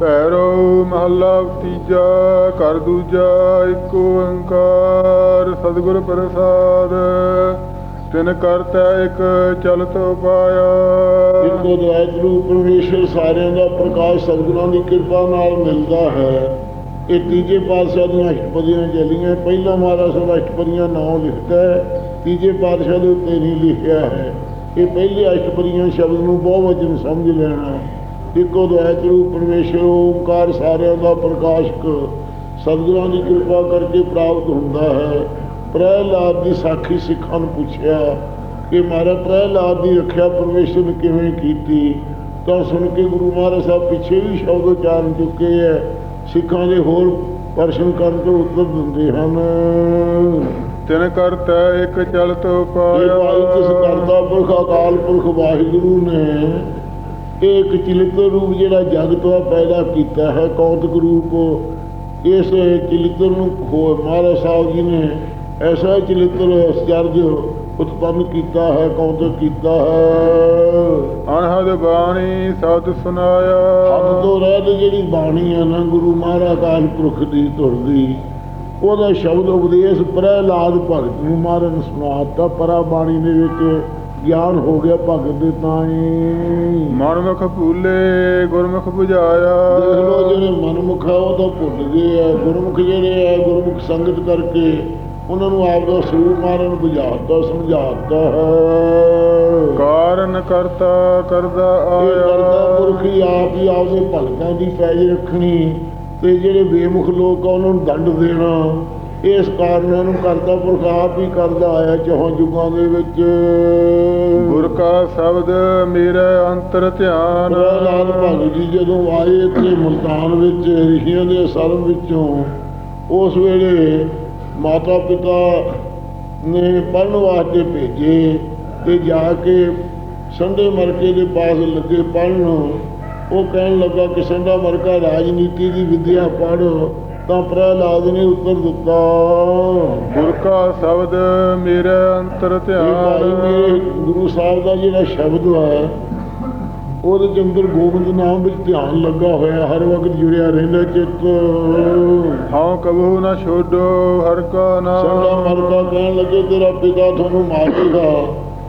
ਭੈਰੋ ਮਹੱਲਾ ਤੀਜਾ ਕਰ ਦੂਜਾ ਏਕ ਓੰਕਾਰ ਸਤਿਗੁਰ ਪ੍ਰਸਾਦ। ਤਿਨ ਕਰਤਾ ਇੱਕ ਚਲਤ ਉਪਾਇਆ ਇੱਕੋ ਦਵਾਇਤ ਰੂਪ ਪਰਮੇਸ਼ਰ ਸਾਰਿਆਂ ਦਾ ਪ੍ਰਕਾਸ਼ ਸਤਿਗੁਰਾਂ ਦੀ ਕਿਰਪਾ ਨਾਲ ਮਿਲਦਾ ਹੈ। ਇਹ ਤੀਜੇ ਪਾਤਸ਼ਾਹ ਦੀਆਂ ਅਸ਼ਟਪਦੀਆਂ ਚੱਲੀਆਂ। ਪਹਿਲਾ ਮਹਾਰਾਜ ਸਾਹਿਬ ਅਸ਼ਟਪਦੀਆਂ ਨਾਮ ਲਿਖਦਾ ਹੈ। ਤੀਜੇ ਪਾਤਸ਼ਾਹ ਦੇ ਉੱਤੇ ਨਹੀਂ ਲਿਖਿਆ ਹੈ। ਇਹ ਪਹਿਲੇ ਅਸ਼ਟਪਦੀਆਂ ਸ਼ਬਦ ਨੂੰ ਬਹੁਵਚਨ ਸਮਝ ਲੈਣਾ ਇੱਕੋ ਦਵਾਇਤ ਰੂਪ ਪਰਮੇਸ਼ਰ ਓੰਕਾਰ ਸਾਰਿਆਂ ਦਾ ਪ੍ਰਕਾਸ਼ਕ। ਸਤਿਗੁਰਾਂ ਦੀ ਕਿਰਪਾ ਕਰਕੇ ਪ੍ਰਾਪਤ ਹੁੰਦਾ ਹੈ। ਪ੍ਰਹਿਲਾਦ ਦੀ ਸਾਖੀ ਸਿੱਖਾਂ ਨੂੰ ਪੁੱਛਿਆ ਕਿ ਮਹਾਰਾਜ ਪ੍ਰਹਿਲਾਦ ਦੀ ਰੱਖਿਆ ਪਰਮੇਸ਼ਰ ਨੇ ਕਿਵੇਂ ਕੀਤੀ? ਤਾਂ ਸੁਣ ਕੇ ਗੁਰੂ ਮਹਾਰਾਜ ਸਾਹਿਬ ਪਿੱਛੇ ਵੀ ਸ਼ਬਦ ਉਚਾਰਨ ਚੁੱਕੇ ਹੈ ਸਿੱਖਾਂ ਦੇ ਹੋਰ ਪ੍ਰਸ਼ਨ ਕਰਨ ਤੋਂ ਉੱਤਰ ਦਿੰਦੇ ਹਨ। ਤਿਨ ਕਰਤਾ ਇੱਕ ਚਲਤ ਇਹ ਉਪਾਇਆ। ਭਾਈ ਕਿਸ ਕਰਤਾ ਪੁਰਖ ਅਕਾਲ ਪੁਰਖ ਵਾਹਿਗੁਰੂ ਨੇ ਇਹ ਇੱਕ ਚਿਲਿਤਰ ਰੂਪ ਜਿਹੜਾ ਜਗਤ ਦਾ ਪੈਦਾ ਕੀਤਾ ਹੈ ਕੌਤਕ ਰੂਪ। ਇਸ ਚਿਲਿਤਰ ਨੂੰ ਹੋ- ਮਹਾਰਾਜ ਸਾਹਿਬ ਜੀ ਨੇ ਐਸਾ ਚਿਲਿਤਰ ਅਚਰਜ ਉਤਪੰਨ ਕੀਤਾ ਹੈ ਕੌਤਕ ਕੀਤਾ ਹੈ। ਅਨਹਦ ਬਾਣੀ ਸਤ ਸੁਨਾਇਆ। ਹੱਦ ਤੋਂ ਰਹਿਤ ਜਿਹੜੀ ਬਾਣੀ ਹੈ ਨਾ ਗੁਰੂ ਮਹਾਰਾਜ ਅਕਾਲ ਪੁਰਖ ਦੀ ਧੁਰ ਦੀ ਉਹਦਾ ਸ਼ਬਦ ਉਪਦੇਸ਼ ਪ੍ਰਹਿਲਾਦ ਭਗਤ ਨੂੰ ਮਹਾਰਾਜ ਨੇ ਸੁਣਾਤਾ ਪਰਾ ਬਾਣੀ ਦੇ ਵਿੱਚ ਗਿਆਨ ਹੋ ਗਿਆ ਭਗਤ ਦੇ ਤਾਈ ਮਨਮੁਖ ਭੂਲੇ ਗੁਰਮੁਖ 부ਝਾਇਆ ਦੇਖ ਲਓ ਜਿਹੜੇ ਮਨਮੁਖ ਆ ਉਹ ਤਾਂ ਭੁੱਲ ਗਏ ਆ। ਗੁਰਮੁਖ ਜਿਹੜੇ ਆ ਗੁਰਮੁਖ ਸੰਗਤ ਕਰਕੇ ਉਹਨਾਂ ਨੂੰ ਆਪ ਦਾ ਸਰੂਪ ਮਾਰਨ ਬੁਝਾਤਾ ਸਮਝਾਤਾ ਹੈ। ਕਾਰਨ ਕਰਤਾ ਕਰਦਾ ਇਹ ਕਰਦਾ ਆਇਆ ਪੁਰਖ ਆਪ ਹੀ ਆਪਦੇ ਭਗਤਾਂ ਦੀ ਪੈਜ ਰੱਖਣੀ ਤੇ ਜਿਹੜੇ ਬੇਮੁਖ ਲੋਕ ਆ ਉਹਨਾਂ ਨੂੰ ਦੰਡ ਦੇਣਾ। ਇਸ ਕਾਰਨ ਇਹਨੂੰ ਕਰਦਾ ਪੁਰਖ ਆਪ ਹੀ ਕਰਦਾ ਆਇਆ ਚੌਹਾਂ ਯੁਗਾਂ ਦੇ ਵਿੱਚ। ਗੁਰ ਕਾ ਸ਼ਬਦ ਮੇਰੇ ਅੰਤਰ ਧਿਆਨ। ਪ੍ਰਹਲਾਦ ਭਗਤ ਜੀ ਜਦੋਂ ਆਏ ਇੱਥੇ ਮੁਲਤਾਨ ਵਿੱਚ ਰਿਸ਼ੀਆਂ ਦੇ ਆਸ਼ਰਮ ਵਿੱਚੋਂ ਉਸ ਵੇਲੇ ਮਾਤਾ ਪਿਤਾ ਨੇ ਪੜ੍ਹਨ ਵਾਸਤੇ ਭੇਜੇ ਤੇ ਜਾ ਕੇ ਸੰਡੇ ਮਰਕੇ ਦੇ ਪਾਸ ਲੱਗੇ ਪੜ੍ਹਨ। ਉਹ ਕਹਿਣ ਲੱਗਾ ਕਿ ਸੰਡਾ ਮਰਕਾ ਰਾਜਨੀਤੀ ਦੀ ਵਿਦਿਆ ਪੜ੍ਹ। ਤਾਂ ਪ੍ਰਹਲਾਦ ਨੇ ਉੱਤਰ ਦਿੱਤਾ। ਗੁਰ ਕਾ ਸ਼ਬਦ ਮੇਰੇ ਅੰਤਰ ਮੇਰੇ ਧਿਆਨ। ਗੁਰੂ ਸਾਹਿਬ ਦਾ ਜਿਹੜਾ ਸ਼ਬਦ ਹੈ ਉਹਦੇ ਅੰਦਰ ਗੋਬਿੰਦ ਨਾਮ ਵਿੱਚ ਧਿਆਨ ਲੱਗਾ ਹੋਇਆ ਹਰ ਵਕਤ ਜੁੜਿਆ ਰਹਿੰਦਾ ਚਿੱਤ। ਹਉ ਕਬਹੂ ਨ ਛੋਡੋ ਹਰ ਕਾ ਨਾਮ। ਮਰਦਾ ਕਹਿਣ ਲੱਗੇ ਤੇਰਾ ਪਿਤਾ ਤੁਹਾਨੂੰ ਮਾਰੇਗਾ।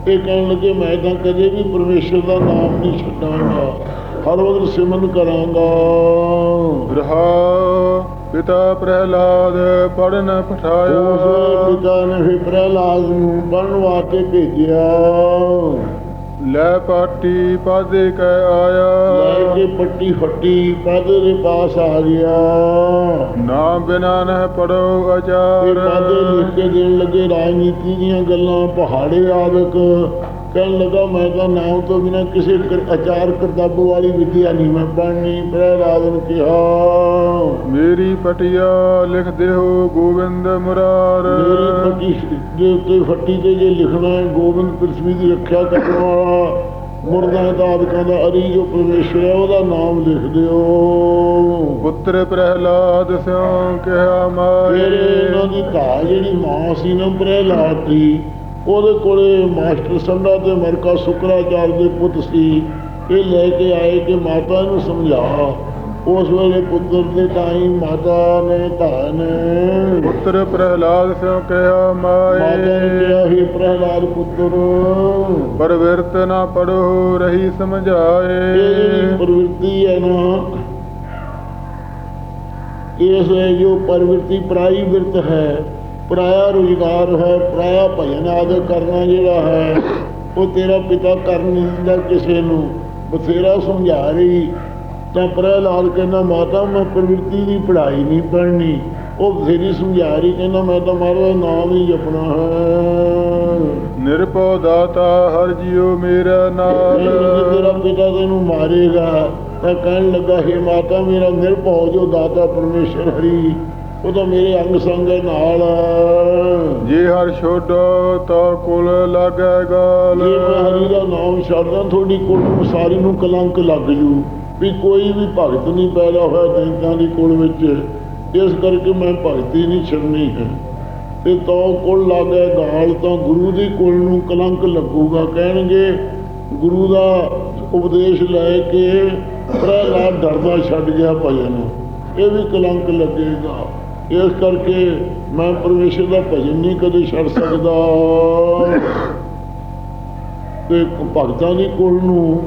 ਇਹ ਕਹਿਣ ਲੱਗੇ ਮੈਂ ਤਾਂ ਕਦੇ ਵੀ ਪਰਮੇਸ਼ਰ ਦਾ ਨਾਮ ਨਹੀਂ ਛੱਡਾਂਗਾ। ਹਰ ਵਕਤ ਸਿਮਰਨ ਕਰਾਂਗਾ। ਰਹਾ ਪਿਤਾ ਪ੍ਰਹਿਲਾਦ ਪੜਨ ਉਸ ਪਠਾਇਆ ਪਿਤਾ ਨੇ ਫਿਰ ਪ੍ਰਹਿਲਾਦ ਨੂੰ ਪੜਨ ਵਾਸਤੇ ਭੇਜਿਆ। ਲੈ ਪਾਟੀ ਪਾਦੇ ਕੈ ਲੈ ਆਇਆ ਕੇ ਪੱਟੀ ਫੱਟੀ ਪਾਦੇ ਦੇ ਪਾਸ ਆ ਗਿਆ। ਨਾਮ ਬਿਨਾ ਨਹਿ ਪੜੋ ਇਹ ਅਚਾਰ ਪਾਦੇ ਲਿਖ ਕੇ ਦੇਣ ਲੱਗੇ ਰਾਜਨੀਤੀ ਦੀਆਂ ਗੱਲਾਂ ਪਹਾੜੇ ਆਦਿਕ। ਕਹਿਣ ਲੱਗਾ ਮੈਂ ਤਾਂ ਨਾਮ ਤੋਂ ਬਿਨਾ ਕਿਸੇ ਅਚਾਰ ਕਰਤੱਬ ਵਾਲੀ ਵਿਦਿਆ ਨਹੀਂ ਮੈਂ ਪ੍ਰਹਿਲਾਦ ਨੇ ਕਿਹਾ ਮੇਰੀ ਪਟਿਆ ਲਿਖ ਦਿਓ ਗੋਬਿੰਦ ਮੁਰਾਰ। ਮੇਰੀ ਫੱਟੀ ਦੇ ਉੱਤੇ ਫੱਟੀ ਤੇ ਜੇ ਲਿਖਣਾ ਹੈ ਗੋਬਿੰਦ ਪ੍ਰਿਥਵੀ ਦੀ ਰੱਖਿਆ ਕਰਨ ਵਾਲਾ ਮੁਰਦਾ ਦਾਦਕਾਂ ਦਾ ਅਰੀ ਜੋ ਪਰਮੇਸ਼ਰ ਹੈ ਉਹਦਾ ਨਾਮ ਲਿਖ ਦਿਓ। ਪੁੱਤਰ ਪ੍ਰਹਿਲਾਦ ਸਿਉ ਕਿਹਾ ਫਿਰ ਇਹਨਾਂ ਮਾਏ ਦੀ ਧਾ ਜਿਹੜੀ ਮਾਂ ਸੀ ਨਾ ਪ੍ਰਹਿਲਾਦ ਦੀ ਉਹਦੇ ਕੋਲੇ ਮਾਸਟਰ ਸੰਡਾ ਤੇ ਮਰਕਾ ਸ਼ੁਕਰਾਚਾਰ ਦੇ ਪੁੱਤ ਸੀ। ਇਹ ਲੈ ਕੇ ਆਏ ਕਿ ਮਾਤਾ ਨੂੰ ਸਮਝਾ। ਉਸ ਵੇਲੇ ਪੁੱਤਰ ਦੇ ਤਾਈ ਮਾਤਾ ਨੇ ਧਾ ਨੇ ਪੁੱਤਰ ਪ੍ਰਹਿਲਾਦ ਸਿਉ ਕਿਹਾ ਮਾਤਾ ਨੇ ਮਾਏ ਕਿਹਾ ਹੀ ਪ੍ਰਹਿਲਾਦ ਪੁੱਤਰ। ਪਰਵਿਰਤ ਨਾ ਪੜੋ ਰਹੀ ਇਹ ਸਮਝਾਏ ਪ੍ਰਵਿਰਤੀ ਹੈ ਨਾ। ਇਸ ਜੋ ਪ੍ਰਵਿਰਤੀ ਪ੍ਰਾਈ ਵਿਰਤ ਹੈ ਪਰਾਇਆ ਰੁਜ਼ਗਾਰ ਹੈ ਪਰਾਇਆ ਭਜਨ ਆਦਿ ਕਰਨਾ ਜਿਹੜਾ ਹੈ ਉਹ ਤੇਰਾ ਪਿਤਾ ਕਰ ਨਹੀਂ ਦਿੰਦਾ ਕਿਸੇ ਨੂੰ। ਬਥੇਰਾ ਸਮਝਾ ਰਹੀ। ਤਾਂ ਪ੍ਰਹਿਲਾਦ ਕਹਿੰਦਾ ਮਾਤਾ ਮੈਂ ਪ੍ਰਵਿਰਤੀ ਦੀ ਪੜ੍ਹਾਈ ਨਹੀਂ ਪੜ੍ਹਨੀ। ਉਹ ਬਥੇਰੀ ਸਮਝਾ ਰਹੀ ਕਹਿੰਦਾ ਮੈਂ ਤਾਂ ਮਾਰਾ ਨਾਮ ਹੀ ਜਪਣਾ ਹੈ। ਨਿਰਭਉ ਦਾਤਾ ਹਰ ਜਿਉ ਮੇਰਾ ਜੇ ਤੇਰਾ ਪਿਤਾ ਤੈਨੂੰ ਮਾਰੇਗਾ। ਤਾਂ ਕਹਿਣ ਲੱਗਾ ਹੈ ਮਾਤਾ ਮੇਰਾ ਨਿਰਭਉ ਜੋ ਦਾਤਾ ਪਰਮੇਸ਼ਰ ਹਰੀ ਉਹ ਤਾਂ ਮੇਰੇ ਅੰਗ ਸੰਗ ਨਾਲ। ਜੇ ਹਰ ਛੋਡੋ ਤਾ ਕੁਲ ਲਾਗੈ ਗਾਲ। ਜੇ ਮੈਂ ਹਰੀ ਦਾ ਨਾਮ ਛੱਡਦਾ ਤੁਹਾਡੀ ਕੁਲ ਨੂੰ ਸਾਰੀ ਨੂੰ ਕਲੰਕ ਲੱਗ ਜੂ। ਵੀ ਕੋਈ ਵੀ ਭਗਤ ਨਹੀਂ ਪੈਦਾ ਹੋਇਆ ਦੈਂਤਾਂ ਦੀ ਕੁਲ ਵਿੱਚ। ਇਸ ਕਰਕੇ ਮੈਂ ਭਗਤੀ ਨਹੀਂ ਛੱਡਣੀ ਹੈ। ਤੇ ਤੋ ਕੁਲ ਲਾਗੇ ਗਾਲ ਤਾਂ ਗੁਰੂ ਦੀ ਕੁਲ ਨੂੰ ਕਲੰਕ ਲੱਗੂਗਾ ਕਹਿਣਗੇ ਗੁਰੂ ਦਾ ਉਪਦੇਸ਼ ਲੈ ਕੇ ਪ੍ਰਹਿਲਾਦ ਡਰਦਾ ਛੱਡ ਗਿਆ ਭਜਨ। ਇਹ ਵੀ ਕਲੰਕ ਲੱਗੇਗਾ। ਇਸ ਕਰਕੇ ਮੈਂ ਪਰਮੇਸ਼ਰ ਦਾ ਭਜਨ ਨਹੀਂ ਕਦੇ ਛੱਡ ਸਕਦਾ। ਤੇ ਭਗਤਾਂ ਦੀ ਕੁਲ ਨੂੰ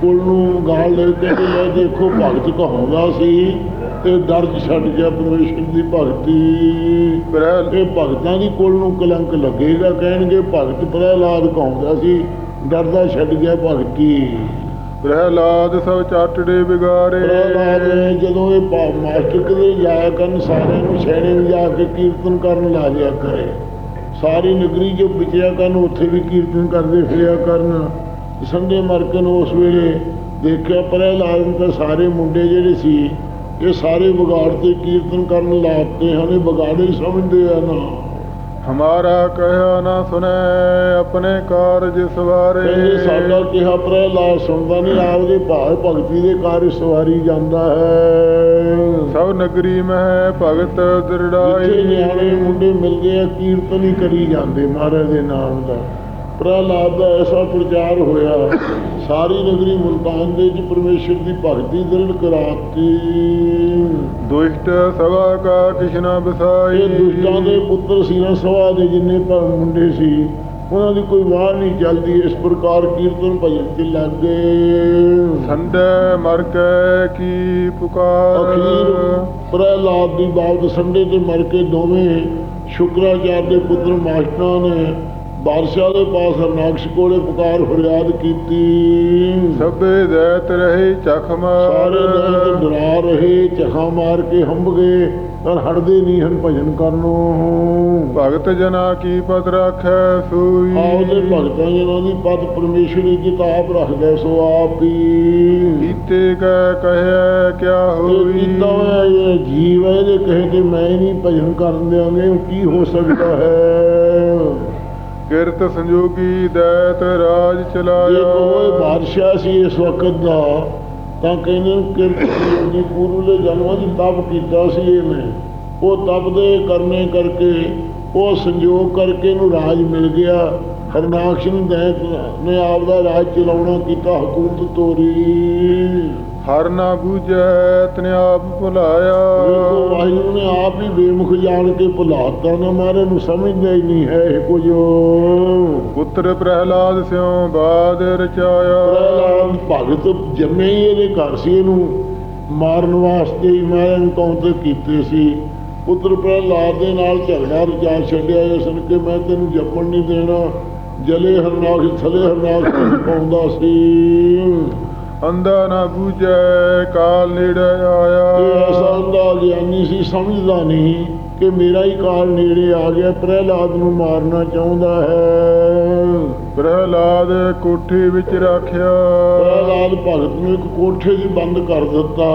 ਕੁਲ ਨੂੰ ਗਾਲ ਦੇ ਕੇ ਲੈ ਦੇਖੋ ਭਗਤ ਕਹਾਉਂਦਾ ਸੀ ਤੇ ਦਰਦ ਛੱਡ ਗਿਆ ਪਰਮੇਸ਼ਰ ਦੀ ਭਗਤੀ। ਪ੍ਰਹਿ ਇਹ ਭਗਤਾਂ ਦੀ ਕੁਲ ਨੂੰ ਕਲੰਕ ਲੱਗੇਗਾ ਕਹਿਣਗੇ ਭਗਤ ਪ੍ਰਹਿਲਾਦ ਕਹਾਉਂਦਾ ਸੀ ਡਰਦਾ ਛੱਡ ਗਿਆ ਭਗਤੀ। ਪ੍ਰਹਿਲਾਦ ਸਭ ਚਾਟੜੇ ਵਿਗਾਰੇ ਪ੍ਰਹਿਲਾਦ ਨੇ ਜਦੋਂ ਇਹ ਮਾਸਟਰ ਕਿਤੇ ਜਾਇਆ ਕਰਨ, ਸਾਰਿਆਂ ਨੂੰ ਸ਼ਹਿਰੇ ਵਜਾ ਕੇ ਕੀਰਤਨ ਕਰਨ ਲਾ ਲਿਆ ਕਰੇ। ਸਾਰੀ ਨਗਰੀ ਜੋ ਵਿਚਿਆ ਕਰਨ, ਉੱਥੇ ਵੀ ਕੀਰਤਨ ਕਰਦੇ ਫਿਰਿਆ ਕਰਨ। ਸੰਡੇ ਮਰਕਨ ਉਸ ਵੇਲੇ ਦੇਖਿਆ ਪ੍ਰਹਿਲਾਦ ਨੂੰ ਤਾਂ ਸਾਰੇ ਮੁੰਡੇ ਜਿਹੜੇ ਸੀ, ਇਹ ਸਾਰੇ ਵਿਗਾੜ ਤੇ ਕੀਰਤਨ ਕਰਨ ਲਾਤੇ ਹਨ, ਇਹ ਵਿਗਾੜੇ ਹੀ ਸਮਝਦੇ ਆ ਨਾ। ਹਮਾਰਾ ਕਹਿਆ ਨਾ ਸੁਨੇ ਆਪਣੇ ਕਾਰਜ ਸਵਾਰੇ ਸਾਡਾ ਕਿਹਾ ਪ੍ਰਹਿਲਾਦ ਸੁਣਦਾ ਨਹੀਂ ਆਪਦੇ ਭਾਵ ਭਗਤੀ ਦੇ ਕਾਰਜ ਸਵਾਰੀ ਜਾਂਦਾ ਹੈ। ਸਭ ਨਗਰੀ ਮਹਿ ਭਗਤ ਜਿੱਥੇ ਦਰੜਾਈ ਨਿਆਣੇ ਮੁੰਡੇ ਮਿਲਦੇ ਆ ਕੀਰਤਨ ਹੀ ਕਰੀ ਜਾਂਦੇ ਮਹਾਰਾਜ ਦੇ ਨਾਮ ਦਾ। ਪ੍ਰਹਿਲਾਦ ਦਾ ਐਸਾ ਪ੍ਰਚਾਰ ਹੋਇਆ ਸਾਰੀ ਨਗਰੀ ਮੁਲਤਾਨ ਦੇ ਵਿੱਚ ਪਰਮੇਸ਼ਰ ਦੀ ਭਗਤੀ ਦ੍ਰਿੜ ਕਰਾਤੀ। ਦੁਸ਼ਟ ਸਭਾ ਕਾ ਕਿਸ਼ਨਾ ਬਸਾਈ ਇਹ ਦੁਸ਼ਟਾਂ ਦੇ ਪੁੱਤਰ ਸੀ ਨਾ ਸਭਾ ਦੇ ਜਿੰਨੇ ਭ- ਮੁੰਡੇ ਸੀ ਉਹਨਾਂ ਦੀ ਕੋਈ ਵਾਰ ਨਹੀਂ ਚੱਲਦੀ ਇਸ ਪ੍ਰਕਾਰ ਕੀਰਤਨ ਭਜਨ ਤੇ ਲੱਗ ਗਏ। ਸੰਡੇ ਮਰ ਕੇ ਕੀ ਪੁਕਾਰ। ਅਖੀਰ ਪ੍ਰਹਿਲਾਦ ਦੀ ਬਾਬਤ ਸੰਡੇ ਤੇ ਮਰ ਕੇ ਦੋਵੇਂ ਸ਼ੁਕਰਾਚਾਰ ਦੇ ਪੁੱਤਰ ਮਾਸਟਰਾਂ ਨੇ ਬਾਦਸ਼ਾਹ ਦੇ ਪਾਸ ਹਰਨਾਕਸ਼ ਕੋਲੇ ਪੁਕਾਰ ਫਰਿਆਦ ਕੀਤੀ। ਸਭੇ ਦੈਤ ਰਹੇ ਚਖਮ ਸਾਰੇ ਦੈਂਤ ਡਰਾ ਰਹੇ ਚਖਾ ਮਾਰ ਕੇ ਹੰਬ ਗਏ ਪਰ ਹਟਦੇ ਨਹੀਂ ਹਨ ਭਜਨ ਕਰਨੋਂ ਭਗਤ ਜਨਾ ਕੀ ਪਤ ਰੱਖੈ ਸੂਈ। ਆਪਦੇ ਭਗਤਾਂ ਜਿਹਨਾਂ ਦੀ ਪਦ ਪਰਮੇਸ਼ਰ ਦੀ ਕਿਤਾਬ ਰੱਖ ਗਏ ਸੋ ਆਪ ਹੀ ਕੀਤੇ ਕੈ ਕਹਿਆ ਕਿਆ ਹੋਈ? ਕੀਤਾ ਇਹ ਜੀਵ ਇਹਦੇ ਕਹੇ ਕਿ ਮੈਂ ਨਹੀਂ ਭਜਨ ਕਰਨ ਦਿਆਂਗੇ ਉਹ ਕੀ ਹੋ ਸਕਦਾ ਹੈ? ਕਿਰਤ ਸੰਜੋਗੀ ਦੈਤ ਰਾਜ ਜੇ ਕੋਈ ਬਾਦਸ਼ਾਹ ਸੀ ਇਸ ਵਕਤ ਦਾ, ਤਾਂ ਕਹਿੰਦੇ ਨੇ ਕਿ ਜੀ ਪੂਰਵਲੇ ਜਨਮਾਂ 'ਚ ਤਪ ਕੀਤਾ ਸੀ ਇਹਨੇ। ਉਹ ਤਪ ਦੇ ਕਰਨੇ ਕਰਕੇ, ਉਹ ਸੰਜੋਗ ਕਰਕੇ ਇਹਨੂੰ ਰਾਜ ਮਿਲ ਗਿਆ। ਹਰਨਾਕਸ਼ ਨੂੰ ਦੈਤ ਨੇ ਆਪ ਦਾ ਰਾਜ ਚਲਾਉਣਾ ਕੀਤਾ, ਹਕੂਮਤ ਤੋਰੀ। ਹਰ ਨਾ ਬੂਝੈ ਤਨੇ ਆਪ ਭੁਲਾਇਆ। ਵਾਹਿਗੁਰੂ ਨੇ ਆਪ ਹੀ ਬੇਮੁਖ ਜਾਣ ਕੇ ਭੁਲਾਤਾ ਨਾ ਮਾਰੇ ਨੂੰ ਸਮਝਦਾ ਹੀ ਨਹੀਂ ਹੈ ਇਹ ਕੁਝ। ਪੁੱਤਰ ਪ੍ਰਹਿਲਾਦ ਸਿਉ ਬਾਦ ਰਚਾਇਆ। ਪ੍ਰਹਿਲਾਦ ਭਗਤ ਜੰਮੇ ਹੀ ਇਹਦੇ ਘਰ ਸੀ ਇਹਨੂੰ। ਮਾਰਨ ਵਾਸਤੇ ਹੀ ਮਾਰਨ ਨੂੰ ਕੌਂਤੇ ਕੀਤੇ ਸੀ। ਪੁੱਤਰ ਪ੍ਰਹਿਲਾਦ ਦੇ ਨਾਲ ਝਗੜਾ ਰਚਾ ਛੱਡਿਆ ਇਸ ਨੇ ਕਿ ਮੈਂ ਤੈਨੂੰ ਜੰਮਣ ਨਹੀਂ ਦੇਣਾ। ਜਲੇ ਹਰਨਾਕ ਥਲੇ ਹਰਨਾਕ ਪਾਉਂਦਾ ਸੀ। ਅੰਧਾ ਨਾ ਬੂਝੈ ਕਾਲ ਨੇੜੇ ਇਹ ਐਸਾ ਆਇਆ ਅੰਦਾ ਗਿਆਨੀ ਸੀ ਸਮਝਦਾ ਨਹੀਂ ਕਿ ਮੇਰਾ ਹੀ ਕਾਲ ਨੇੜੇ ਆ ਗਿਆ। ਪ੍ਰਹਿਲਾਦ ਨੂੰ ਮਾਰਨਾ ਚਾਹੁੰਦਾ ਹੈ। ਪ੍ਰਹਿਲਾਦ ਕੋਠੀ ਵਿੱਚ ਰੱਖਿਆ। ਪ੍ਰਹਿਲਾਦ ਭਗਤ ਨੂੰ ਇੱਕ ਕੋਠੇ 'ਚ ਬੰਦ ਕਰ ਦਿੱਤਾ।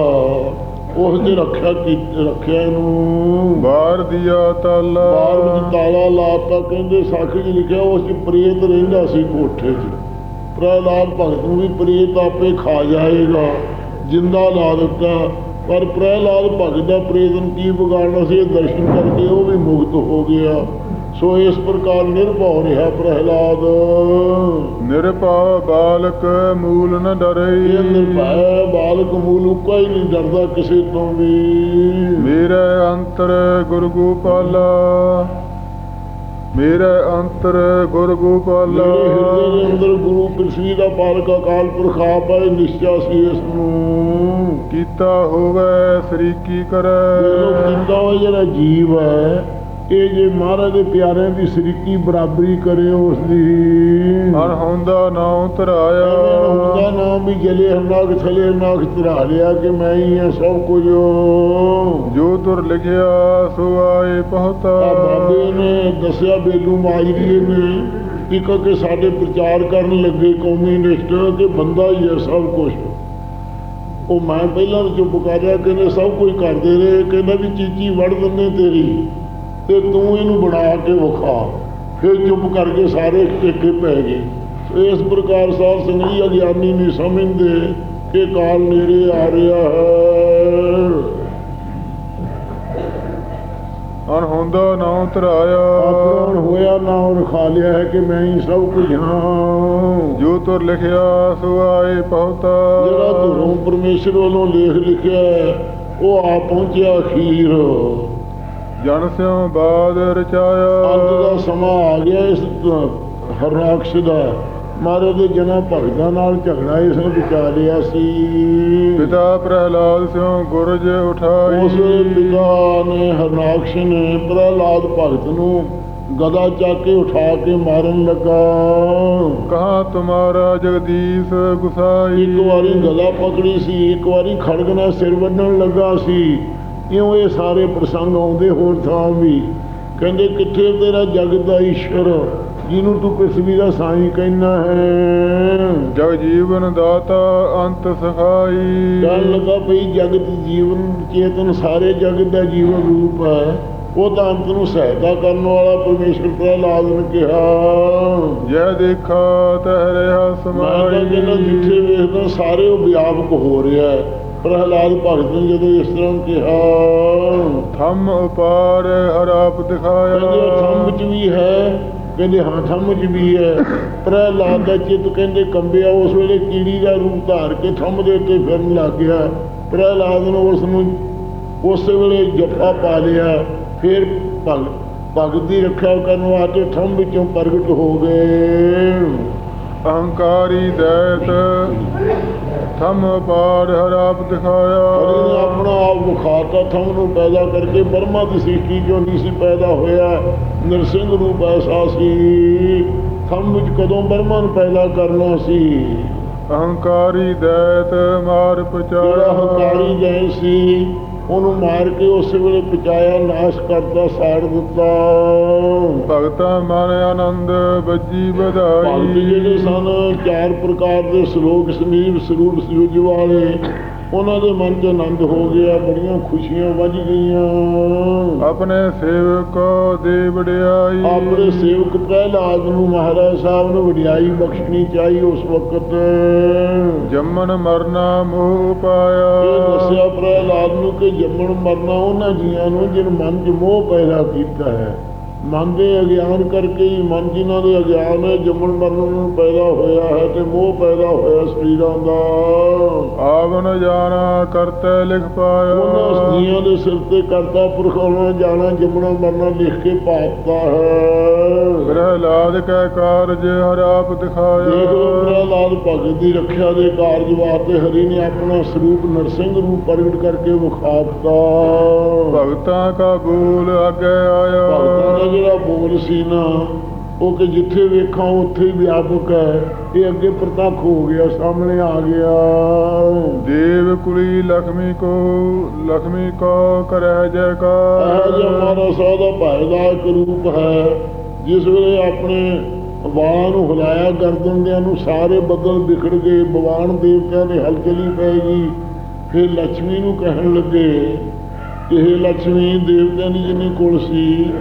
ਉਸ ਦੇ ਰੱਖਿਆ ਕੀ ਰੱਖਿਆ ਇਹਨੂੰ। ਬਾਹਰ ਦੀਆ ਤਾਲਾ। ਬਾਹਰ ਵਿੱਚ ਤਾਲਾ ਲਾਤਾ ਕਹਿੰਦੇ ਸਾਖੀ 'ਚ ਲਿਖਿਆ ਉਸ 'ਚ ਪ੍ਰੇਤ ਰਹਿੰਦਾ ਸੀ ਕੋਠੇ 'ਚ। ਪ੍ਰਹਿਲਾਦ ਭਗਤ ਨੂੰ ਵੀ ਪ੍ਰੇਤ ਆਪੇ ਖਾ ਜਾਏਗਾ। ਜਿੰਦਾ ਲਾ ਦਿੱਤਾ। ਪਰ ਪ੍ਰਹਿਲਾਦ ਭਗਤ ਦਾ ਪ੍ਰੇਤ ਨੂੰ ਕੀ ਵਿਗਾੜਨਾ ਸੀ ਦਰਸ਼ਨ ਕਰਕੇ ਉਹ ਵੀ ਮੁਕਤ ਹੋ ਗਿਆ। ਸੋ ਇਸ ਪ੍ਰਕਾਰ ਨਿਰਭਉ ਰਿਹਾ ਪ੍ਰਹਿਲਾਦ। ਨਿਰਭਉ ਬਾਲਕ ਮੂਲ ਨ ਡਰਈ। ਇਹ ਨਿਰਭੈ ਬਾਲਕ ਮੂਲ ਕੋਈ ਨਹੀਂ ਡਰਦਾ ਕਿਸੇ ਤੋਂ ਵੀ। ਮੇਰੇ ਅੰਤਰ ਗੁਰ ਗੋਪਾਲਾ। ਮੇਰੇ ਅੰਤਰ ਗੁਰ ਗੋਪਾਲਾ। ਮੇਰੇ ਹਿਰਦੇ ਦੇ ਅੰਦਰ ਗੁਰੂ ਪ੍ਰਿਥਵੀ ਦਾ ਪਾਲਕ ਅਕਾਲ ਪੁਰਖ ਆਪ ਹੈ ਨਿਸ਼ਚਾ ਸੀ ਇਸ ਨੂੰ। ਕੀਤਾ ਹੋਵੇ ਸ੍ਰੀ ਕੀ ਕਰੈ। ਜਿਹੜਾ ਜੀਵ ਹੈ ਇਹ ਜੇ ਮਹਾਰਾਜ ਦੇ ਪਿਆਰਿਆਂ ਦੀ ਸਰੀਕੀ ਬਰਾਬਰੀ ਕਰੇ ਉਸ ਦੀ। ਹਰ ਹੁੰਦਾ ਨਾਉ ਉਹਦਾ ਧਰਾਇਆ ਨਾਮ ਵੀ ਜਲੇ ਹਰਨਾਕ ਥਲੇ ਹਰਨਾਕ ਧਰਾ ਲਿਆ ਕਿ ਮੈਂ ਹੀ ਹਾਂ ਸਭ ਕੁਝ। ਜੋ ਤੁਰ ਲਿਖਿਆ ਸੋ ਆਏ ਆ ਪਹੁੰਚਾ ਬਾਬੇ ਨੇ ਦੱਸਿਆ ਬੇਲੂ ਮਾਜਰੀਏ ਨੇ ਇੱਕ ਕਿ ਸਾਡੇ ਪ੍ਰਚਾਰ ਕਰਨ ਲੱਗੇ ਕੌਮੀ ਨਿਸ਼ਟ ਕਿ ਬੰਦਾ ਹੀ ਹੈ ਸਭ ਕੁਝ। ਉਹ ਮੈਂ ਪਹਿਲਾਂ ਚੁੱਪ ਕਰ ਰਿਹਾ ਕਹਿੰਦੇ ਸਭ ਕੁਝ ਕਰਦੇ ਰਹੇ ਕਹਿੰਦਾ ਵੀ ਚੀਚੀ ਵੜ ਦਿੰਦੇ ਤੇਰੀ। ਤੇ ਤੂੰ ਇਹਨੂੰ ਬਣਾ ਕੇ ਵਿਖਾ। ਫਿਰ ਚੁੱਪ ਕਰਕੇ ਸਾਰੇ ਟੇਕੇ ਪੈ ਗਏ। ਇਸ ਪ੍ਰਕਾਰ ਸਾਧ ਸੰਗਤ ਅਗਿਆਨੀ ਨਹੀਂ ਸਮਝਦੇ ਕਿ ਕਾਲ ਨੇੜੇ ਆ ਰਿਹਾ ਹੈ। ਹਰ ਹੁੰਦਾ ਨਾਉ ਧਰਾਇਆ ਆਪਣਾ ਹੋਇਆ ਨਾਮ ਰਖਾ ਲਿਆ ਹੈ ਕਿ ਮੈਂ ਹੀ ਸਭ ਕੁਝ ਹਾਂ। ਜੋ ਤੁਰ ਲਿਖਿਆ ਸੋ ਆਏ ਪਹੁਤਾ ਜਿਹੜਾ ਧੁਰੋਂ ਪਰਮੇਸ਼ਰ ਵੱਲੋਂ ਲੇਖ ਲਿਖਿਆ ਉਹ ਆ ਪਹੁੰਚਿਆ ਅਖੀਰ। ਜਨ ਸਿਉ ਬਾਦ ਅੰਤ ਦਾ ਰਚਾਇਆ ਸਮਾਂ ਆ ਗਿਆ ਇਸ ਹਰਨਾਕਸ਼ ਦਾ। ਮਹਾਰਾਜ ਦੇ ਜਨਾ ਭਗਤਾਂ ਨਾਲ ਝਗੜਾ ਇਸ ਨੇ ਵਿਚਾ ਲਿਆ ਸੀ। ਪਿਤਾ ਪ੍ਰਹਿਲਾਦ ਸਿਉ ਗੁਰਜ ਉਠਾਈ। ਉਸ ਪਿਤਾ ਨੇ ਹਰਨਾਕਸ਼ ਨੇ ਪ੍ਰਹਲਾਦ ਭਗਤ ਨੂੰ ਗਦਾ ਚੱਕ ਕੇ ਉਠਾ ਕੇ ਮਾਰਨ ਲੱਗਾ। ਕਹਾ ਤੁਮਾਰਾ ਜਗਦੀਸ਼ ਗੁਸਾਈ। ਇੱਕ ਵਾਰੀ ਗਦਾ ਪਕੜੀ ਸੀ ਇੱਕ ਵਾਰੀ ਖੜਗ ਨਾਲ ਸਿਰ ਵੱਢਣ ਲੱਗਾ ਸੀ। ਇਉਂ ਇਹ ਸਾਰੇ ਪ੍ਰਸੰਗ ਆਉਂਦੇ ਹੋਰ ਥਾਂ ਵੀ? ਕਹਿੰਦੇ ਕਿੱਥੇ ਤੇਰਾ ਜਗਤ ਦਾ ਈਸ਼ਵਰ ਜਿਹਨੂੰ ਤੂੰ ਕਿਸਮੀ ਦਾ ਸਾਈਂ ਕਹਿਣਾ ਹੈ? ਜਗ ਜੀਵਨ ਦਾਤਾ ਅੰਤ ਸਖਾਈ। ਕਹਿਣ ਲੱਗਾ ਭਈ ਜਗਤ ਜੀਵਨ ਚੇਤਨ ਸਾਰੇ ਜਗਤ ਦਾ ਜੀਵਨ ਰੂਪ ਹੈ। ਉਹ ਤਾਂ ਅੰਤ ਨੂੰ ਸਹਾਇਤਾ ਕਰਨ ਵਾਲਾ ਪਰਮੇਸ਼ਰ ਪ੍ਰਹਲਾਦ ਨੇ ਕਿਹਾ। ਜੈ ਦੇਖਾ ਤਹਿ ਰਿਹਾ ਮੈਂ ਤਾਂ ਸਮਾਈ ਜਿੱਥੇ ਵੇਖਦਾ ਸਾਰੇ ਉਹ ਵਿਆਪਕ ਹੋ ਰਿਹਾ ਹੈ। ਪ੍ਰਹਲਾਦ ਭਗਤ ਨੇ ਜਦੋਂ ਇਸ ਤਰ੍ਹਾਂ ਕਿਹਾ ਥੰਮ ਉਪਾਰ ਹਰਾਪ ਦਿਖਾਇਆ। ਕਹਿੰਦੇ ਥੰਮ ਚ ਵੀ ਹੈ ਕਹਿੰਦੇ ਹਾਂ ਥੰਮ ਚ ਵੀ ਹੈ। ਪ੍ਰਹਲਾਦ ਦਾ ਚਿੱਤ ਕਹਿੰਦੇ ਕੰਬਿਆ ਉਸ ਵੇਲੇ ਕੀੜੀ ਦਾ ਰੂਪ ਧਾਰ ਕੇ ਥੰਮ ਦੇ ਉੱਤੇ ਫਿਰਨ ਲੱਗ ਗਿਆ। ਪ੍ਰਹਲਾਦ ਨੇ ਉਸ ਨੂੰ ਉਸੇ ਵੇਲੇ ਜੱਫਾ ਪਾ ਲਿਆ ਫਿਰ ਭਗ ਭਗਤ ਦੀ ਰੱਖਿਆ ਕਰਨ ਵਾਸਤੇ ਥੰਮ ਵਿੱਚੋਂ ਪ੍ਰਗਟ ਹੋ ਗਏ। ਅਹੰਕਾਰੀ ਦੈਤ ਥੰਮ ਉਪਾਰ ਹਰਾਪ ਦਿਖਾਇਆ। ਆਪਣਾ ਆਪ ਵਿਖਾਤਾ ਥੰਮ ਨੂੰ ਪੈਦਾ ਕਰਕੇ ਬਰਮਾ ਦੀ ਸ੍ਰਿਸ਼ਟੀ ਜੋ ਨਹੀਂ ਸੀ ਪੈਦਾ ਹੋਇਆ ਨਰਸਿੰਘ ਰੂਪ ਐਸਾ ਸੀ। ਥੰਮ ਵਿੱਚ ਕਦੋਂ ਬਰਮਾ ਨੂੰ ਪੈਦਾ ਕਰਨਾ ਸੀ? ਅਹੰਕਾਰੀ ਦੈਤ ਮਾਰ ਪਚਾਇਆ। ਜੈ ਸੀ ਉਹਨੂੰ ਮਾਰ ਕੇ ਉਸੇ ਵੇਲੇ ਪਚਾਇਆ ਨਾਸ਼ ਕਰਤਾ ਸਾੜ ਦਿੱਤਾ। ਭਗਤਾ ਮਨ ਆਨੰਦ ਬੱਜੀ ਭਗਤ ਜਿਹੜੇ ਵਧਾਈ ਸਨ ਚਾਰ ਪ੍ਰਕਾਰ ਦੇ ਸ਼ਲੋਕ ਸਮੀਪ ਸਰੂਪ ਸਯੁਜ ਵਾਲੇ ਉਹਨਾਂ ਦੇ ਮਨ 'ਚ ਆਨੰਦ ਹੋ ਗਿਆ ਬੜੀਆਂ ਖੁਸ਼ੀਆਂ ਵੱਜ ਗਈਆਂ। ਆਪਣੇ ਸੇਵਕ ਦੇ ਵਡਿਆਈ। ਆਪਣੇ ਸੇਵਕ ਪ੍ਰਹਿਲਾਦ ਨੂੰ ਮਹਾਰਾਜ ਸਾਹਿਬ ਨੂੰ ਵਡਿਆਈ ਬਖਸ਼ਣੀ ਚਾਹੀ ਉਸ ਵਕਤ। ਜੰਮਨ ਮਰਨਾ ਮੋਹ ਇਹ ਪਾਇਆ ਦੱਸਿਆ ਪ੍ਰਹਿਲਾਦ ਨੂੰ ਕਿ ਜੰਮਣ ਮਰਨਾ ਉਹਨਾਂ ਜੀਆਂ ਨੂੰ ਜਿਨ ਮਨ 'ਚ ਮੋਹ ਪੈਦਾ ਕੀਤਾ ਹੈ। ਮਨ ਦੇ ਅਗਿਆਨ ਕਰਕੇ ਹੀ ਮਨ ਜਿਨ੍ਹਾਂ ਦੇ ਅਗਿਆਨ ਹੈ ਜੰਮਣ ਮਰਨ ਨੂੰ ਪੈਦਾ ਹੋਇਆ ਹੈ ਤੇ ਮੋਹ ਪੈਦਾ ਹੋਇਆ ਸਰੀਰਾਂ ਦਾ। ਆਵਨ ਜਾਣਾ ਕਰਤੇ ਲਿਖ ਪਾਇਆ। ਉਹਨਾਂ ਜੀਆਂ ਦੇ ਸਿਰ ਤੇ ਕਰਤਾ ਪੁਰਖ ਆਉਣਾ ਜਾਣਾ ਜੰਮਣਾ ਮਰਨਾ ਲਿਖ ਕੇ ਪਾਤਾ ਹੈ। ਪ੍ਰਹਿਲਾਦ ਕੈ ਕਾਰਜ ਹਰਾਪ ਦਿਖਾਇਆ। ਪ੍ਰਹਲਾਦ ਭਗਤ ਦੀ ਰੱਖਿਆ ਦੇ ਕਾਰਜ ਵਾਸਤੇ ਹਰੀ ਨੇ ਆਪਣਾ ਸਰੂਪ ਨਰਸਿੰਘ ਰੂਪ ਪ੍ਰਗਟ ਕਰਕੇ ਵਿਖਾਤਾ ਭਗਤਾਂ ਕਾ ਬੋਲ ਅੱਗੇ ਭਗਤਾਂ ਆਇਆ ਜਿਹੜਾ ਬੋਲ ਸੀ ਨਾ ਉਹ ਕਿ ਜਿੱਥੇ ਵੇਖਾਂ ਉੱਥੇ ਹੀ ਵਿਆਪਕ ਹੈ। ਇਹ ਅੱਗੇ ਪ੍ਰਤੱਖ ਹੋ ਗਿਆ ਸਾਹਮਣੇ ਆ ਗਿਆ। ਦੇਵ ਕੁਲੀ ਲਖਮੀ ਕੋ ਲਖਮੀ ਕਾ ਕਰਹਿ ਜੈਕਾਰ ਇਹ ਮਾਰਾ ਸੌਦਾ ਭਾਈ ਦਾ ਇੱਕ ਰੂਪ ਹੈ ਜਿਸ ਵੇਲੇ ਆਪਣੇ ਵਾਲਾਂ ਨੂੰ ਹਿਲਾਇਆ ਗਰਦਨ ਦੇ ਨੂੰ ਸਾਰੇ ਬੱਦਲ ਵਿਖੜ ਗਏ ਬਵਾਨ ਦੇਵਤਿਆਂ ਦੇ ਹਲਚਲੀ ਪੈਗੀ ਫਿਰ ਲక్ష్ਮੀ ਨੂੰ ਕਹਿਣ ਲੱਗੇ ਕਿ ਇਹ ਲక్ష్ਮੀ ਦੇਵਤਿਆਂ ਦੀ ਜਿੰਨੀ ਕੋਲ ਸੀ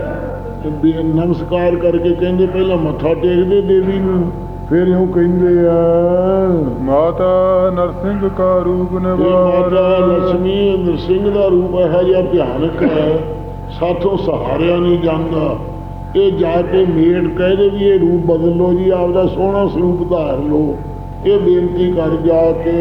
ਤੇ ਬੇ- ਨਮਸਕਾਰ ਕਰਕੇ ਕਹਿੰਦੇ ਪਹਿਲਾਂ ਮੱਥਾ ਟੇਕਦੇ ਦੇਵੀ ਨੂੰ ਫਿਰ ਉਹ ਕਹਿੰਦੇ ਆ ਮਾਤਾ ਨਰਸਿੰਘ ਕਾ ਰੂਪ ਇਹ ਮਾਤਾ ਨਿਵਾਰ। ਲక్ష్ਮੀ ਨਰਸਿੰਘ ਦਾ ਰੂਪ ਇਹੋ ਜਿਹਾ ਭਿਆਨਕ ਹੈ ਸਾਥੋਂ ਸਹਾਰਿਆ ਨਹੀਂ ਜਾਂਦਾ। ਇਹ ਜਾ ਕੇ ਮੇੜ ਕਹਦੇ ਵੀ ਇਹ ਰੂਪ ਬਦਲ ਲਓ ਜੀ ਆਪਦਾ ਸੋਹਣਾ ਸਰੂਪ ਧਾਰ ਲਓ। ਇਹ ਬੇਨਤੀ ਕਰ ਜਾ ਕੇ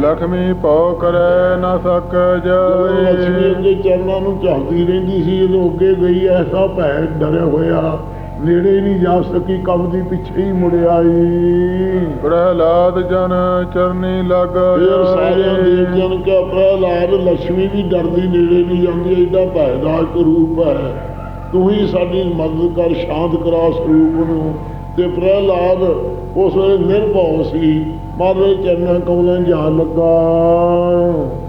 ਲਖਮੀ ਪਉ ਕਰੈ ਨਾ ਸਕ ਜਾਏ ਲਖਮੀ ਦੇ ਚਰਨਾਂ ਨੂੰ ਝਾਂਦੀ ਰਹਿੰਦੀ ਸੀ ਜਦੋਂ ਅੱਗੇ ਗਈ ਐਸਾ ਭੈ ਡਰਿਆ ਹੋਇਆ ਨੇੜੇ ਨਹੀਂ ਜਾ ਸਕੀ ਕੰਮ ਦੀ ਪਿੱਛੇ ਹੀ ਮੁੜ ਆਈ ਪ੍ਰਹਲਾਦ ਜਨ ਚਰਨੀ ਲੱਗ ਸਾਰਿਆਂ ਦੇ ਜਨ ਕਾ ਪ੍ਰਹਲਾਦ ਲక్ష్ਮੀ ਵੀ ਡਰਦੀ ਨੇੜੇ ਨਹੀਂ ਜਾਂਦੀ ਐਡਾ ਭੈਦਾਰ ਰੂਪ ਹੈ। ਤੂੰ ਹੀ ਸਾਡੀ ਮਦਦ ਕਰ ਸ਼ਾਂਤ ਕਰਾ ਸਰੂਪ ਨੂੰ। ਤੇ ਪ੍ਰਹਲਾਦ ਉਸ ਵੇਲੇ ਨਿਰਭਉ ਸੀ। ਮਾਰੇ ਚਰਨਾਂ ਕਮਲਾਂ ਜਾ ਲੱਗਾ।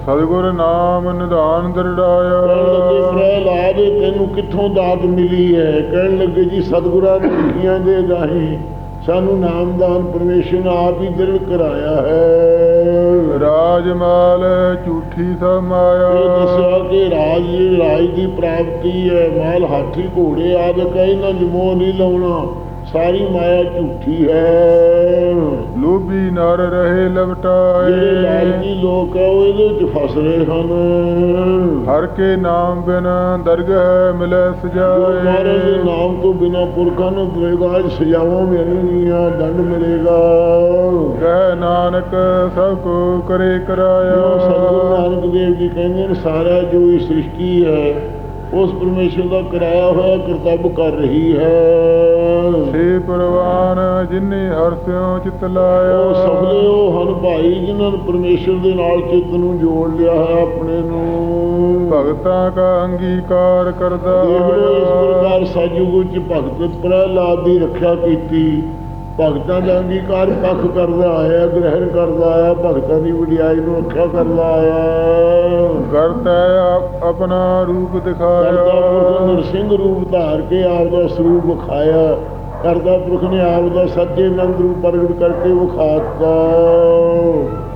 ਸਤਿਗੁਰ ਨਾਮ ਨਿਧਾਨ ਕਹਿਣ ਲੱਗੇ ਦਰੜਾਇਆ ਪ੍ਰਹਲਾਦ ਇਹ ਤੈਨੂੰ ਕਿੱਥੋਂ ਦਾਤ ਮਿਲੀ ਹੈ? ਕਹਿਣ ਲੱਗੇ ਜੀ ਸਤਿਗੁਰਾਂ ਨੇ ਲਿਖੀਆਂ ਦੇ ਰਾਹੀਂ ਸਾਨੂੰ ਨਾਮਦਾਨ ਪਰਮੇਸ਼ਰ ਨੇ ਆਪ ਹੀ ਦਿਲ ਕਰਾਇਆ ਹੈ। ਰਾਜਮਾਲ ਝੂਠੀ ਇਹ ਸਮਾਇਆ ਦੱਸਿਆ ਕਿ ਰਾਜ ਰਾਜ ਦੀ ਪ੍ਰਾਪਤੀ ਹੈ। ਮਾਲ ਹਾਥੀ ਘੋੜੇ ਆਦਿਕ ਇਹਨਾਂ ਨੂੰ ਮੋਹ ਨਹੀਂ ਲਾਉਣਾ। ਸਾਰੀ ਮਾਇਆ ਝੂਠੀ ਹੈ। ਲੋਭੀ ਨਰ ਰਹੇ ਜਿਹੜੇ ਲਵਟਾਏ ਲਾਲਚੀ ਲੋਕ ਹੈ ਉਹ ਇਹਦੇ ਵਿੱਚ ਫਸ ਰਹੇ ਹਨ। ਹਰ ਕੇ ਨਾਮ ਬਿਨ ਦਰਗਹ ਮਿਲੇ ਜੋ ਮਹਾਰਾਜ ਦੇ ਸਜਾਏ ਨਾਮ ਤੋਂ ਬਿਨਾ ਪੁਰਖਾਂ ਨੂੰ 'ਚ ਸਜਾਵਾਂ ਮਿਲਣਗੀਆਂ ਦੰਡ ਮਿਲੇਗਾ। ਕਹਿ ਨਾਨਕ ਸਭ ਕੋ ਕਰੇ ਜੋ ਸਤਿਗੁਰੂ ਕਰਾਇਆ ਨਾਨਕ ਦੇਵ ਜੀ ਕਹਿੰਦੇ ਨੇ ਸਾਰਾ ਜੋ ਇਹ ਸ੍ਰਿਸ਼ਟੀ ਹੈ ਉਸ ਪਰਮੇਸ਼ਰ ਦਾ ਕਰਾਇਆ ਹੋਇਆ ਕਰਤੱਵ ਕਰ ਰਹੀ ਹੈ। ਸੇ ਪ੍ਰਵਾਨ ਜਿਨੇ ਹਰ ਸਿਉ ਚਿਤ ਲਾਇਆ। ਉਹ ਸਫਲੇ ਉਹ ਹਨ ਭਾਈ ਜਿਨ੍ਹਾਂ ਨੇ ਪਰਮੇਸ਼ਰ ਦੇ ਨਾਲ ਚਿੱਤ ਨੂੰ ਜੋੜ ਲਿਆ ਹੈ ਆਪਣੇ ਨੂੰ। ਭਗਤਾਂ ਕਾ ਅੰਗੀਕਾਰ ਕਰਦਾ। ਲਓ ਇਸ। ਪ੍ਰਕਾਰ ਸਤਿਯੁਗ ਵਿੱਚ ਭਗਤ ਪ੍ਰਹਿਲਾਦ ਦੀ ਰੱਖਿਆ ਕੀਤੀ। ਭਗਤਾਂ ਦਾ ਅੰਗੀਕਾਰ ਪੱਖ ਕਰਦਾ ਆਇਆ ਗ੍ਰਹਿਣ ਕਰਦਾ ਆਇਆ ਭਗਤਾਂ ਦੀ ਵਡਿਆਈ ਨੂੰ ਰੱਖਿਆ ਕਰਦਾ ਆਇਆ ਕਰਤਾ ਆਪ- ਆਪਣਾ ਰੂਪ ਦਿਖਾਇਆ। ਨਰਸਿੰਘ ਰੂਪ ਧਾਰ ਕੇ ਆਪ ਦਾ ਸਰੂਪ ਵਿਖਾਇਆ। ਕਰਦਾ ਪੁਰਖ ਨੇ ਆਪ ਦਾ ਸੱਚੇ ਨੰਦ ਰੂਪ ਪ੍ਰਗਟ ਕਰਕੇ ਵਿਖਾਤਾ।